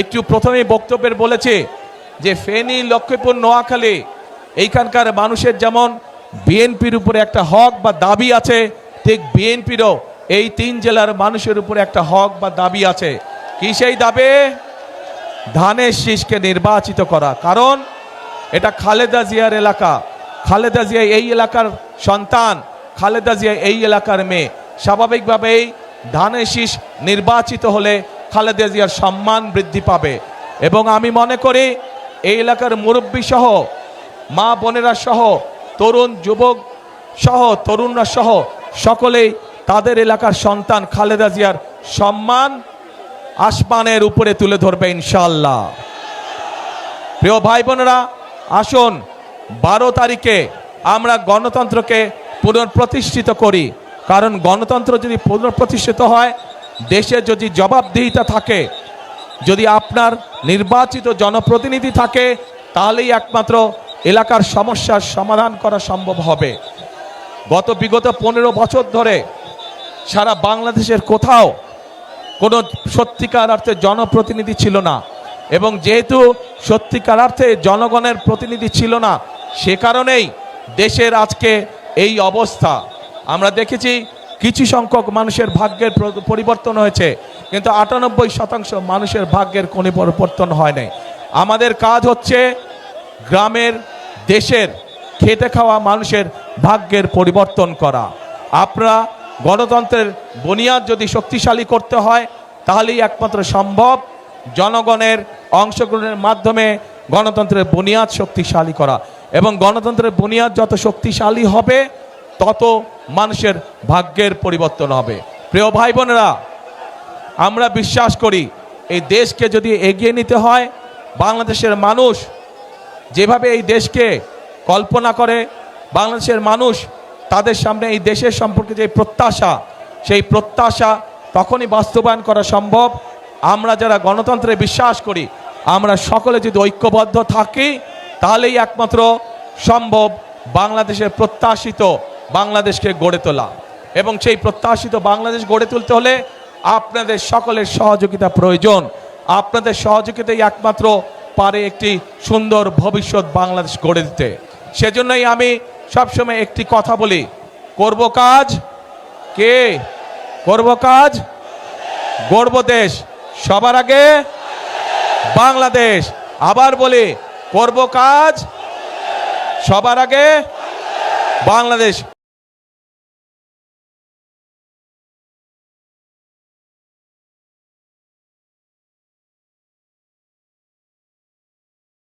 একটু প্রথমেই বক্তব্যের বলেছে যে ফেনী, লক্ষ্মীপুর, নোয়াখালী, এইখানকার মানুষের যেমন বিএনপির উপরে একটা হক বা দাবি আছে, ঠিক বিএনপিরও এই তিন জেলার মানুষের উপরে একটা হক বা দাবি আছে। কি সেই দাবি? ধানের শীষকে নির্বাচিত করা। কারণ এটা খালেদা জিয়ার এলাকা। খালেদা জিয়া এই এলাকার সন্তান, খালেদা জিয়া এই এলাকার মেয়ে। স্বাভাবিকভাবেই ধানের শীষ নির্বাচিত হলে খালেদা জিয়ার সম্মান বৃদ্ধি পাবে। এবং আমি মনে করি, এই এলাকার মুরব্বী সহ, মা বোনেরা সহ, তরুণ যুবক সহ, তরুণরা সহ, সকলেই তাদের এলাকার সন্তান খালেদা জিয়ার সম্মান আসমানের উপরে তুলে ধরবে ইনশাল্লাহ প্রিয় ভাই বোনেরা আসুন, বারো তারিখে আমরা গণতন্ত্রকে পুনঃপ্রতিষ্ঠিত করি। কারণ গণতন্ত্র যদি পুনঃপ্রতিষ্ঠিত হয় দেশে যদি জবাবদিহিতা থাকে, যদি আপনার নির্বাচিত জনপ্রতিনিধি থাকে, তাহলেই একমাত্র এলাকার সমস্যার সমাধান করা সম্ভব হবে। গত বিগত পনেরো বছর ধরে সারা বাংলাদেশের কোথাও কোনো সত্যিকার অর্থে জনপ্রতিনিধি ছিল না এবং যেহেতু সত্যিকার অর্থে জনগণের প্রতিনিধি ছিল না, সে কারণেই দেশের আজকে এই অবস্থা। আমরা দেখেছি কিছু সংখ্যক মানুষের ভাগ্যের পরিবর্তন হয়েছে, কিন্তু আটানব্বই শতাংশ মানুষের ভাগ্যের কোনো পরিবর্তন হয় নাই। আমাদের কাজ হচ্ছে গ্রামের, দেশের খেটে খাওয়া মানুষের ভাগ্যের পরিবর্তন করা। আপনারা গণতন্ত্রের বুনিয়াদ যদি শক্তিশালী করতে হয়, তাহলেই একমাত্র সম্ভব জনগণের অংশগ্রহণের মাধ্যমে গণতন্ত্রের বুনিয়াদ শক্তিশালী করা। এবং গণতন্ত্রের বুনিয়াদ যত শক্তিশালী হবে তত মানুষের ভাগ্যের পরিবর্তন হবে। প্রিয় ভাই বোনেরা আমরা বিশ্বাস করি, এই দেশকে যদি এগিয়ে নিতে হয়, বাংলাদেশের মানুষ যেভাবে এই দেশকে কল্পনা করে, বাংলাদেশের মানুষ তাদের সামনে এই দেশের সম্পর্কে যে প্রত্যাশা, সেই প্রত্যাশা তখনই বাস্তবায়ন করা সম্ভব। আমরা যারা গণতন্ত্রে বিশ্বাস করি, আমরা সকলে যদি ঐক্যবদ্ধ থাকি, তাহলেই একমাত্র সম্ভব বাংলাদেশের প্রত্যাশিত বাংলাদেশকে গড়ে তোলা। এবং সেই প্রত্যাশিত বাংলাদেশ গড়ে তুলতে হলে আপনাদের সকলের সহযোগিতা প্রয়োজন। আপনাদের সহযোগিতাই একমাত্র পারে একটি সুন্দর ভবিষ্যৎ বাংলাদেশ গড়ে দিতে। সেজন্যই আমি সবসময় একটি কথা বলি, করব কাজ কে? করব কাজ? গর্ব দেশ। সবার আগে বাংলাদেশ। আবার বলি, করব কাজ সবার আগে বাংলাদেশ।